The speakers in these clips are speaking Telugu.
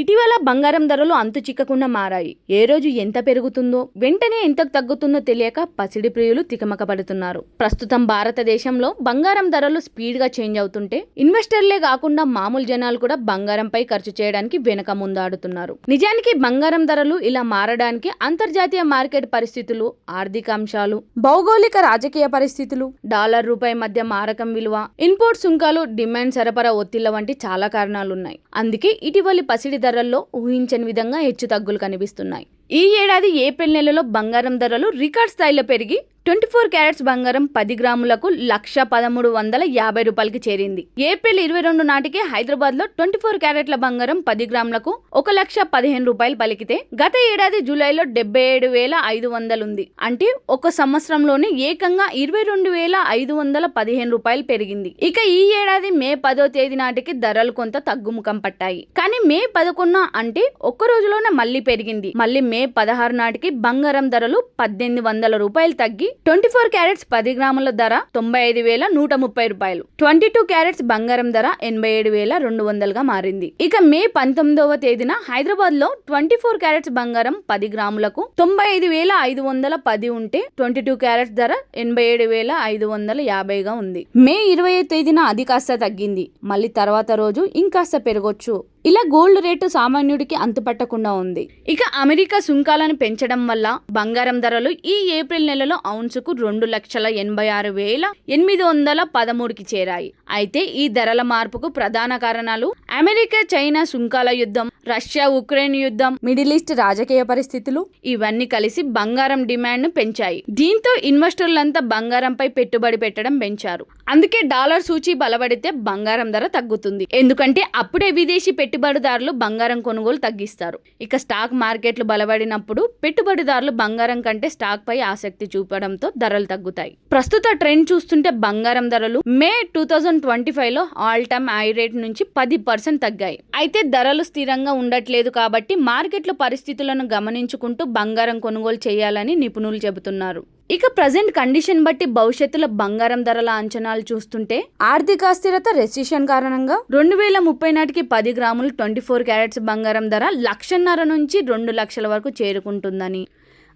ఇటీవల బంగారం ధరలు అంతు చిక్కకుండా మారాయి. ఏ రోజు ఎంత పెరుగుతుందో వెంటనే ఎంత తగ్గుతుందో తెలియక పసిడి ప్రియులు తికమకపడుతున్నారు. ప్రస్తుతం భారతదేశంలో బంగారం ధరలు స్పీడ్గా చేంజ్ అవుతుంటే ఇన్వెస్టర్లే కాకుండా మామూలు జనాలు కూడా బంగారంపై ఖర్చు చేయడానికి వెనక ముందాడుతున్నారు. నిజానికి బంగారం ధరలు ఇలా మారడానికి అంతర్జాతీయ మార్కెట్ పరిస్థితులు ఆర్థిక అంశాలు భౌగోళిక రాజకీయ పరిస్థితులు డాలర్ రూపాయి మధ్య మారకం విలువ ఇన్పుట్ సుంకాలు డిమాండ్ సరఫరా ఒత్తిళ్ళ వంటి చాలా కారణాలున్నాయి. అందుకే ఇటీవలి పసిడి ధరల్లో ఊహించని విధంగా హెచ్చు తగ్గులు కనిపిస్తున్నాయి. ఈ ఏడాది ఏప్రిల్ నెలలో బంగారం ధరలు రికార్డ్ స్థాయిలో పెరిగి ట్వంటీ ఫోర్ క్యారెట్స్ బంగారం పది గ్రాములకు లక్ష పదమూడు వందల యాభై రూపాయలకి చేరింది. ఏప్రిల్ ఇరవై రెండు నాటికి హైదరాబాద్లో ట్వంటీ ఫోర్ క్యారెట్ల బంగారం పది గ్రాములకు ఒక లక్ష పదిహేను రూపాయలు పలికితే గత ఏడాది జూలైలో డెబ్బై ఏడు వేల ఐదు వందలు ఉంది అంటే ఒక సంవత్సరంలోనే ఏకంగా ఇరవై రెండు వేల ఐదు వందల పదిహేను రూపాయలు పెరిగింది. ఇక ఈ ఏడాది మే పదో తేదీ నాటికి ధరలు కొంత తగ్గుముఖం పట్టాయి. కానీ మే పదకొండున అంటే ఒక్క రోజులోనే మళ్ళీ పెరిగింది. మళ్ళీ మే పదహారు నాటికి బంగారం ధరలు పద్దెనిమిది వందల రూపాయలు తగ్గి ట్వంటీ ఫోర్ క్యారెట్స్ పది గ్రాముల ధర తొంభై ఐదు వేల నూట ముప్పై రూపాయలు. ట్వంటీ టూ క్యారెట్స్ బంగారం ధర ఎనభై ఏడు వేల రెండు వందలుగా మారింది. ఇక మే పంతొమ్మిదవ తేదీన హైదరాబాద్లో ట్వంటీ ఫోర్ క్యారెట్స్ బంగారం పది గ్రాములకు తొంభై ఐదు వేల ఐదు వందల పది ఉంటే ట్వంటీ టూ క్యారెట్స్ ధర ఎనభై ఏడు వేల ఐదు వందల యాభైగా ఉంది. మే ఇరవై తేదీన అది కాస్త తగ్గింది. మళ్ళీ తర్వాత రోజు ఇంకాస్త పెరగొచ్చు. ఇలా గోల్డ్ రేటు సామాన్యుడికి అంతుపట్టకుండా ఉంది. ఇక అమెరికా సుంకాలను పెంచడం వల్ల బంగారం ధరలు ఈ ఏప్రిల్ నెలలో ఔన్సుకు రెండు లక్షల ఎనభై ఆరు వేల ఎనిమిది వందల పదమూడుకి చేరాయి. అయితే ఈ ధరల మార్పుకు ప్రధాన కారణాలు అమెరికా చైనా సుంకాల యుద్ధం రష్యా ఉక్రెయిన్ యుద్ధం మిడిల్ ఈస్ట్ రాజకీయ పరిస్థితులు ఇవన్నీ కలిసి బంగారం డిమాండ్ను పెంచాయి. దీంతో ఇన్వెస్టర్లంతా బంగారంపై పెట్టుబడి పెట్టడం పెంచారు. అందుకే డాలర్ సూచి బలపడితే బంగారం ధర తగ్గుతుంది. ఎందుకంటే అప్పుడే విదేశీ పెట్టుబడిదారులు బంగారం కొనుగోలు తగ్గిస్తారు. ఇక స్టాక్ మార్కెట్లు బలపడినప్పుడు పెట్టుబడిదారులు బంగారం కంటే స్టాక్ పై ఆసక్తి చూపడంతో ధరలు తగ్గుతాయి. ప్రస్తుత ట్రెండ్ చూస్తుంటే బంగారం ధరలు మే టూ థౌజండ్ ట్వంటీ ఫైవ్లో ఆల్ టైమ్ హై రేట్ నుంచి పది పర్సెంట్ తగ్గాయి. అయితే ధరలు స్థిరంగా ఉండట్లేదు కాబట్టి మార్కెట్ల పరిస్థితులను గమనించుకుంటూ బంగారం కొనుగోలు చేయాలని నిపుణులు చెబుతున్నారు. ఇక ప్రజెంట్ కండిషన్ బట్టి భవిష్యత్తులో బంగారం ధరల అంచనాలు చూస్తుంటే ఆర్థిక అస్థిరత రెసిషన్ కారణంగా రెండు వేల ముప్పై నాటికి పది గ్రాములు ట్వంటీ ఫోర్ క్యారెట్స్ బంగారం ధర లక్షన్నర నుంచి రెండు లక్షల వరకు చేరుకుంటుందని.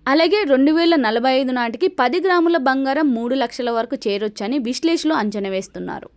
అలాగే రెండు వేల నలభై ఐదు నాటికి పది గ్రాముల బంగారం మూడు లక్షల వరకు చేరొచ్చని విశ్లేషకులు అంచనా వేస్తున్నారు.